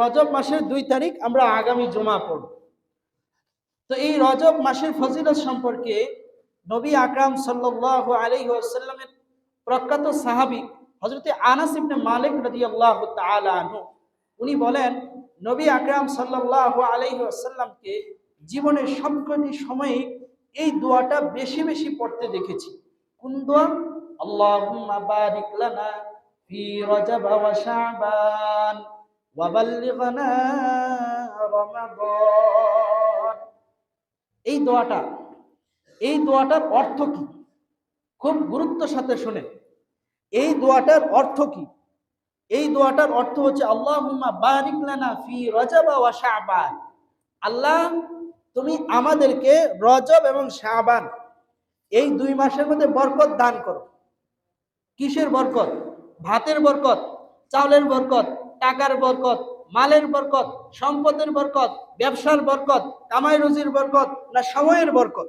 রজব মাসের দুই তারিখ আমরা আগামী জমা পড়ব। তো এই রজব মাসের ফজিলত সম্পর্কে নবী আকরাম সাল্লাহ আলী আসাল্লামের প্রখ্যাত সাহাবি হজরতে আনাস ইবনে মালিক রাদিয়াল্লাহু তাআলা আনহু, উনি বলেন, নবী আকরাম সাল্লাল্লাহু আলাইহি ওয়াসাল্লামকে জীবনের সবকটি সময়ে এই দোয়াটা বেশি বেশি পড়তে দেখেছি। কোন দোয়া? আল্লাহুম্মা বারিক লানা ফি রজব ওয়া শাবান। এই দোয়াটা, এই দোয়াটার অর্থ কি? খুব গুরুত্ব সাথে শুনেন। এই দোয়াটার অর্থ কি? এই দোয়াটার অর্থ হচ্ছে, আল্লাহুম্মা বারিক লানা ফি রজব ওয়া শাবান। আল্লাহ, তুমি আমাদেরকে রজব এবং শাবান, এই দুই মাসের মধ্যে বরকত দান করো। কিসের বরকত? ভাতের বরকত, চাউলের বরকত টাকার বরকত, মালের বরকত, সম্পদের বরকত, ব্যবসার বরকত, কামাই রুজির বরকত না সময়ের বরকত।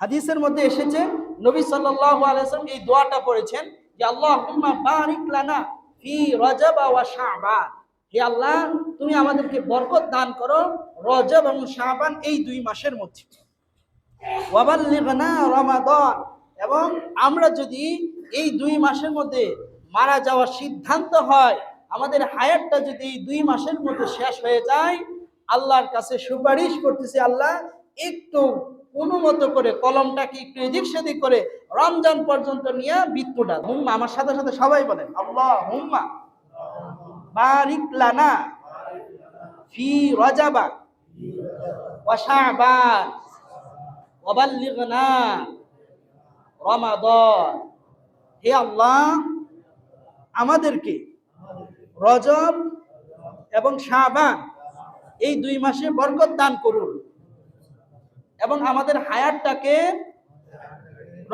হাদিসের মধ্যে এসেছে, নবী সাল্লাল্লাহু আলাইহি এই দোয়াটা পড়েছেন যে বারিক ফি রজব ওয়া হে আল্লাহ, তুমি আমাদেরকে বরকত দান করো রজব এবং শাবান এই দুই মাসের মধ্যে। ওয়াবাল্লিগনা এবং আমরা যদি এই দুই মাসের মধ্যে মারা যাওয়ার সিদ্ধান্ত হয়। আমাদের হায়াতটা যদি দুই মাসের মধ্যে শেষ হয়ে যায়, আল্লাহর কাছে সুপারিশ করতেছি আল্লাহ, একটু কোনো মতো করে কলমটাকে একটু এদিক সেদিক করে রমজান পর্যন্ত নিয়ে মৃত্যুটা। হুম্মা, আমার সাথে সাথে সবাই বলেন আল্লাহ হুম্মা বারিক লানা ফি রজাবা ওয়া শাবান ওয়াবাল্লিগনা রমাদান। হে আল্লাহ আমাদেরকে রজব এবং শাবান এই দুই মাসে বরকত দান করুন। এবং আমাদের হায়াতটাকে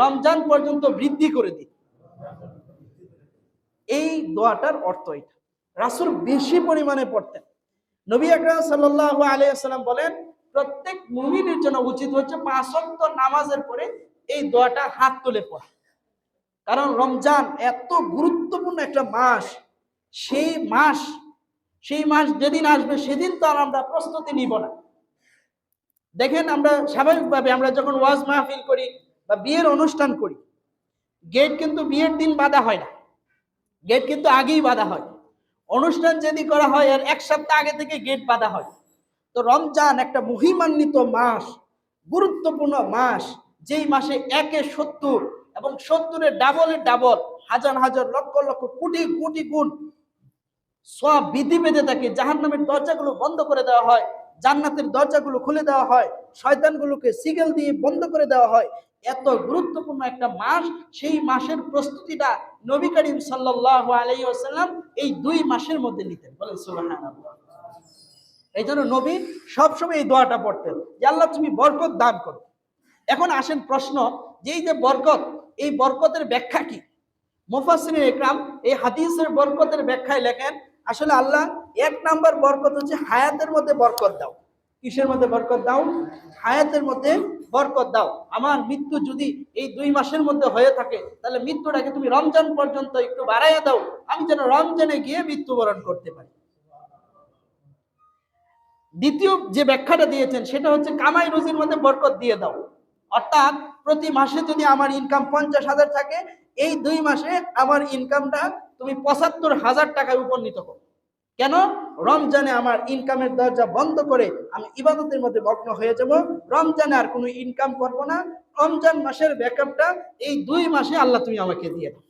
রমজান পর্যন্ত বৃদ্ধি করে দিন। এই দোয়াটার অর্থ এটা। রাসুল বেশি পরিমাণে পড়তেন। নবী আকরাম সাল্লাহ আলিয়াল্লাম বলেন, প্রত্যেক মুমিনের জন্য উচিত হচ্ছে পাঁচ নামাজের পরে এই দোয়াটা হাত তুলে পড়া। কারণ রমজান এত গুরুত্বপূর্ণ একটা মাস। সেই মাস সেই মাস যেদিন আসবে সেদিন তো আর আমরা প্রস্তুতি নিব না। দেখেন আমরা স্বাভাবিকভাবে আমরা যখন ওয়াজ মাহফিল করি বা বিয়ের অনুষ্ঠান করি, গেট কিন্তু বিয়ের দিন বাধা হয় না। গেট কিন্তু আগেই বাধা হয়। অনুষ্ঠান যদি করা হয় আর এক সপ্তাহ আগে থেকে গেট বাধা হয়। তো রমজান একটা মহিমান্বিত মাস, গুরুত্বপূর্ণ মাস। যেই মাসে একে সত্তর এবং সত্তরের ডাবলের ডাবল, হাজার হাজার, লক্ষ লক্ষ, কোটি কোটি গুণ সব বিধি বেঁধে থাকে জাহান নামের দরজাগুলো বন্ধ করে দেওয়া হয়, জান্নাতের দরজাগুলো খুলে দেওয়া হয়, শয়তানগুলোকে সিগেল দিয়ে বন্ধ করে দেওয়া হয়। এত গুরুত্বপূর্ণ একটা মাস, সেই মাসের প্রস্তুতিটা নবী করিম সাল্লাহ এই দুই মাসের মধ্যে নিতেন। বলেন এই জন্য নবী সবসময় এই দোয়াটা পড়তেন যে, আল্লাহ, তুমি বরকত দান করো। এখন আসেন প্রশ্ন, যে এই যে বরকত এই বরকতের ব্যাখ্যা কি? মুফাসির একরাম এই হাদিসের বরকতের ব্যাখ্যায় লেখেন, আসলে আল্লাহ এক নাম্বার বরকত হচ্ছে হায়াতের মধ্যে বরকত দাও। কিসের মধ্যে বরকত দাও? হায়াতের মধ্যে বরকত দাও। আমার মৃত্যু যদি এই দুই মাসের মধ্যে হয়ে থাকে, তাহলে মৃত্যুটাকে তুমি রমজান পর্যন্ত একটু বাড়াইয়া দাও, আমি যেন রমজানে গিয়ে মৃত্যুবরণ করতে পারি। দ্বিতীয় যে ব্যাখ্যাটা দিয়েছেন, সেটা হচ্ছে কামাই রুজির মধ্যে বরকত দিয়ে দাও। অর্থাৎ প্রতি মাসে যদি আমার ইনকাম পঞ্চাশ হাজার থাকে, এই দুই মাসে আমার ইনকামটা তুমি পঁচাত্তর হাজার টাকায় উপনীত করো। কেন? রমজানে আমার ইনকামের দরজা বন্ধ করে আমি ইবাদতের মধ্যে মগ্ন হয়ে যাব। রমজানে আর কোনো ইনকাম করব না। রমজান মাসের ব্যাকআপটা এই দুই মাসে আল্লাহ তুমি আমাকে দিয়ে দাও।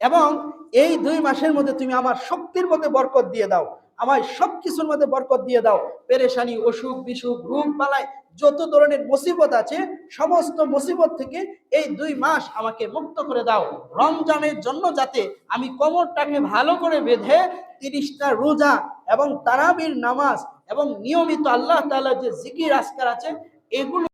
এবং এই দুই মাসের মধ্যে তুমি আমার শক্তির মধ্যে বরকত দিয়ে দাও। আমার সব কিছুর মধ্যে বরকত দিয়ে দাও। পেরেশানি, অসুখ, বিসুখ রোগ পালায়, যত ধরনের মুসিবত আছে, সমস্ত মুসিবত থেকে এই দুই মাস আমাকে মুক্ত করে দাও। রমজানের জন্য যাতে আমি কোমরটাকে ভালো করে বেঁধে তিরিশটা রোজা এবং তারাবির নামাজ এবং নিয়মিত আল্লাহ তাআলা যে জিকির, আজকার আছে, এগুলো